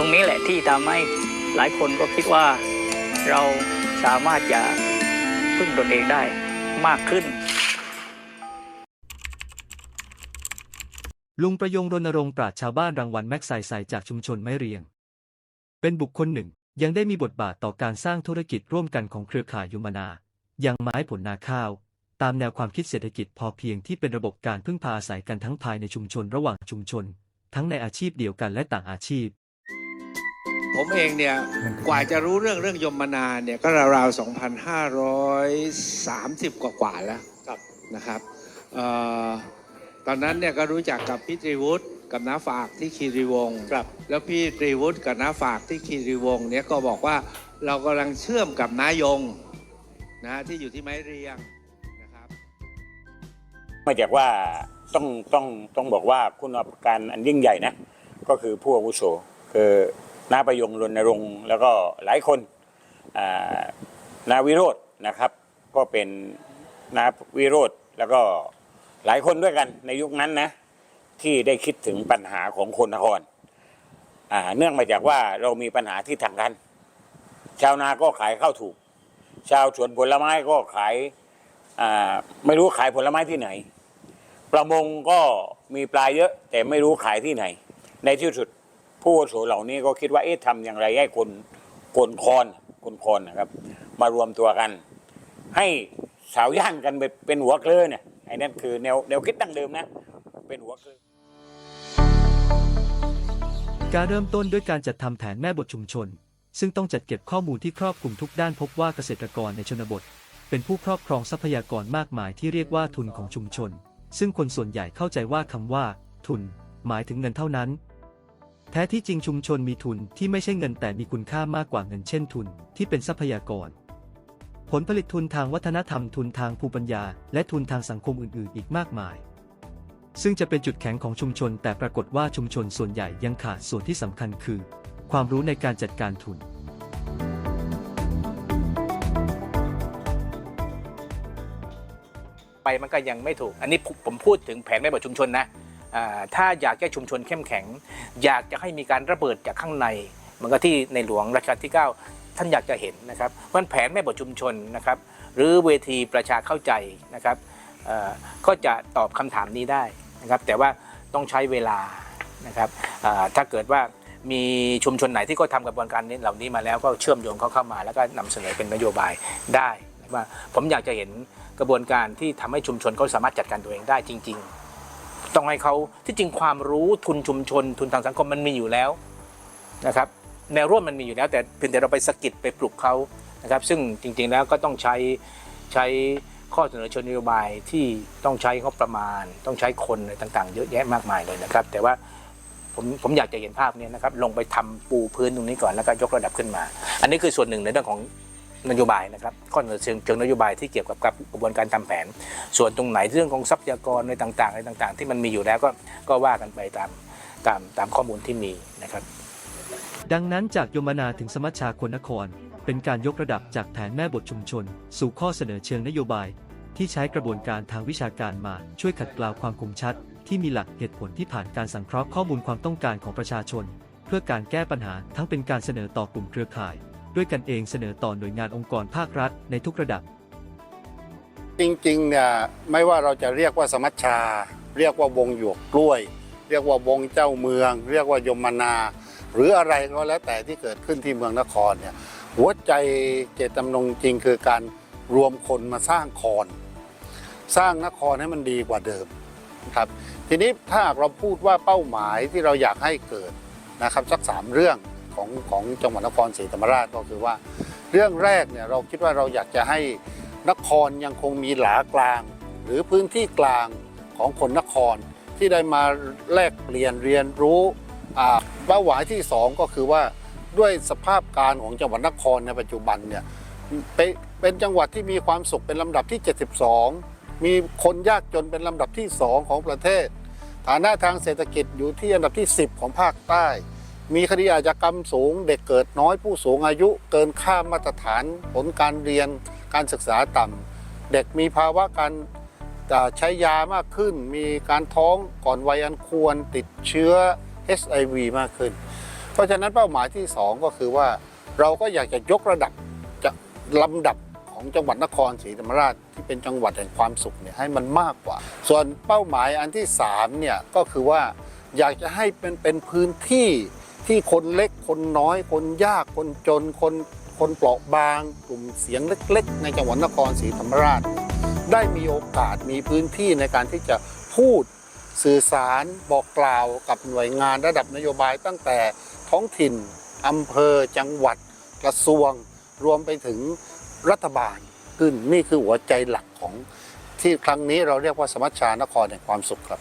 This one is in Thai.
ตรงนี้แหละที่ทำให้หลายคนก็คิดว่าเราสามารถจะพึ่งตนเองได้มากขึ้น ลุงประยงรณรงค์ปราชชาวบ้านรางวัลแม็กไซไซจากชุมชนไม้เรียง เป็นบุคคลหนึ่งยังได้มีบทบาทต่อการสร้างธุรกิจร่วมกันของเครือข่ายยุมนายังไม้ผลนาข้าว ตามแนวความคิดเศรษฐกิจพอเพียงที่เป็นระบบการพึ่งพาอาศัยกันทั้งภายในชุมชนระหว่างชุมชน ทั้งในอาชีพเดียวกันและต่างอาชีพ ผมเองเนี่ยกว่าจะรู้เรื่องเรื่องยมนาเนี่ยก็ราวๆ2,530 กว่ากว่าๆแล้วนะครับเอ่อตอนนั้นเนี่ยก็รู้จักกับพี่ตรีวุฒิกับน้าฝากที่คีรีวงศ์แล้วพี่ตรีวุฒิกับน้าฝากที่คีรีวงศ์เนี่ยก็บอกว่าเรากำลังเชื่อมกับน้ายงนะที่อยู่ที่ไม้เรียงนะครับมาจากว่าต้องต้องต้องบอกว่าคุณอุปการอันยิ่งใหญ่นะก็คือผู้อาวุโสคือ นาประยงรณรงค์แล้วก็หลายคนอ่านาวิโรจน์นะครับ ก็เป็นนาวิโรจนแล้วก็หลายคนด้วยกันในยุคนั้นนะที่ได้คิดถึงปัญหาของคนนครเนื่องมาจากว่าเรามีปัญหาที่ทางกัน ชาวนาก็ขายข้าวถูก ชาวสวนผลไม้ก็ขายไม่รู้ขายผลไม้ที่ไหน ประมงก็มีปลาเยอะแต่ไม่รู้ขายที่ไหน ในที่สุด ผู้อาวุโสเหล่านี้ก็คิดว่าเอ๊ะทำอย่างไรให้คนคนคอนคนคอนนะครับ มารวมตัวกัน ให้สาวย่างกันเป็นหัวเครือเนี่ยไอ้นั่นคือแนวแนวคิดดั้งเดิมนะเป็นหัวเครือการเริ่มต้นด้วยการจัดทำแผนแม่บทชุมชน ซึ่งต้องจัดเก็บข้อมูลที่ครอบคลุมทุกด้านพบว่าเกษตรกรในชนบท เป็นผู้ครอบครองทรัพยากรมากมายที่เรียกว่าทุนของชุมชน ซึ่งคนส่วนใหญ่เข้าใจว่าคำว่า ทุน หมายถึงเงินเท่านั้น แท้ที่จริงชุมชนมีทุนที่ไม่ใช่เงินแต่มีคุณค่ามากกว่าเงินเช่นทุนที่เป็นทรัพยากร ผลผลิตทุนทางวัฒนธรรมทุนทางภูมิปัญญา และทุนทางสังคมอื่น ๆ อีกมากมาย ซึ่งจะเป็นจุดแข็งของชุมชน แต่ปรากฏว่าชุมชนส่วนใหญ่ยังขาดส่วนที่สำคัญคือ ความรู้ในการจัดการทุน ไปมันก็ยังไม่ถูก อันนี้ผมพูดถึงแผนแม่บทชุมชนนะ ถ้าอยากให้ชุมชนเข้มแข็ง อยากจะให้มีการระเบิดจากข้างในเหมือนกับที่ในหลวงรัชกาลที่ 9 ท่านอยากจะเห็นนะครับเพราะฉะนั้นแผนแม่บทชุมชนนะครับ หรือเวทีประชาเข้าใจนะครับก็จะตอบคำถามนี้ได้นะครับ แต่ว่าต้องใช้เวลานะครับถ้าเกิดว่ามีชุมชนไหนที่ก็ทำกระบวนการนี้เหล่านี้มาแล้วก็เชื่อมโยงเขาเข้ามาแล้วก็นำเสนอเป็นนโยบายได้ว่าผมอยากจะเห็นกระบวนการที่ทำให้ชุมชนเขาสามารถจัดการตัวเองได้จริง ๆ ต้องให้เขาที่จริงความรู้ทุนชุมชน ทุนทางสังคมมันมีอยู่แล้วนะครับแนวร่วมมันมีอยู่แล้ว แต่เพียงแต่เราไปสกิดไปปลุกเขานะครับ ซึ่งจริงๆแล้วก็ต้องใช้ใช้ข้อเสนอชิงนโยบายที่ต้องใช้งบประมาณ ต้องใช้คนอะไรต่างๆ เยอะแยะมากมายเลยนะครับ แต่ว่าผมผมอยากจะเห็นภาพเนี้นะครับ ลงไปทำปูพื้นตรงนี้ก่อนแล้วก็ยกระดับขึ้นมา อันนี้คือส่วนหนึ่งในเรื่องของ นโยบายนะครับข้อเสนอเชิงเชิงนโยบายที่เกี่ยวกับกระบวนการทำแผน ส่วนตรงไหนเรื่องของทรัพยากรในต่างๆอะไรต่าง ๆ ที่มันมีอยู่แล้วก็ก็ว่ากันไปตามตามตามข้อมูลที่มีนะครับ ดังนั้นจากยมนาถึงสมัชชาคนนคร เป็นการยกระดับจากแผนแม่บทชุมชน สู่ข้อเสนอเชิงนโยบาย ที่ใช้กระบวนการทางวิชาการมาช่วยขัดเกลาความคมชัด ที่มีหลักเหตุผลที่ผ่านการสังเคราะห์ข้อมูลความต้องการของประชาชน เพื่อการแก้ปัญหาทั้งเป็นการเสนอต่อกลุ่มเครือข่าย ด้วยกันเองเสนอต่อหน่วยงานองค์กรภาครัฐในทุกระดับ จริงๆเนี่ยไม่ว่าเราจะเรียกว่าสมัชชา เรียกว่าวงหยวกกล้วย เรียกว่าวงเจ้าเมือง เรียกว่ายมนา หรืออะไรก็แล้วแต่ที่เกิดขึ้นที่เมืองนครเนี่ยหัวใจเจตจำนงจริงคือการรวมคนมาสร้างคอนสร้างนครให้มันดีกว่าเดิมครับทีนี้ถ้าเราพูดว่าเป้าหมายที่เราอยากให้เกิดนะครับสักสามเรื่อง ของของจังหวัดนครศรีธรรมราชก็คือว่า เรื่องแรกเนี่ยเราคิดว่าเราอยากจะให้นครยังคงมีหลากลาง หรือพื้นที่กลางของคนนครที่ได้มาแลกเปลี่ยนเรียนรู้เป้าหมายที่สองก็คือว่าด้วยสภาพการของจังหวัดนครในปัจจุบันเนี่ยเป็นเป็นจังหวัดที่มีความสุขเป็นลำดับที่ 72 มีคนยากจนเป็นลำดับที่ 2 ของประเทศ ฐานะทางเศรษฐกิจอยู่ที่อันดับที่ 10 ของภาคใต้ มีคดีอาชญากรรมสูง เด็กเกิดน้อยผู้สูงอายุเกินค่ามาตรฐาน ผลการเรียนการศึกษาต่ำเด็กมีภาวะการใช้ยามากขึ้น มีการท้องก่อนวัยอันควรติดเชื้อ HIV มากขึ้น เพราะฉะนั้นเป้าหมายที่สองก็คือว่าเราก็อยากจะยกระดับจะลำดับของจังหวัดนครศรีธรรมราชที่เป็นจังหวัดแห่งความสุขเนี่ยให้มันมากกว่า ส่วนเป้าหมายอันที่สามเนี่ยก็คือว่าอยากจะให้เป็นเป็นพื้นที่ ที่คนเล็กคนน้อย คนยากคนจนคนคนเปราะบาง กลุ่มเสียงเล็ก ๆ ในจังหวัดนครศรีธรรมราช ได้มีโอกาสมีพื้นที่ในการที่จะพูดสื่อสารบอกกล่าวกับหน่วยงานระดับนโยบายตั้งแต่ท้องถิ่นอำเภอจังหวัดกระทรวง รวมไปถึงรัฐบาลขึ้นนี่คือหัวใจหลักของที่ครั้งนี้เราเรียกว่าสมัชชานครแห่งความสุขครับ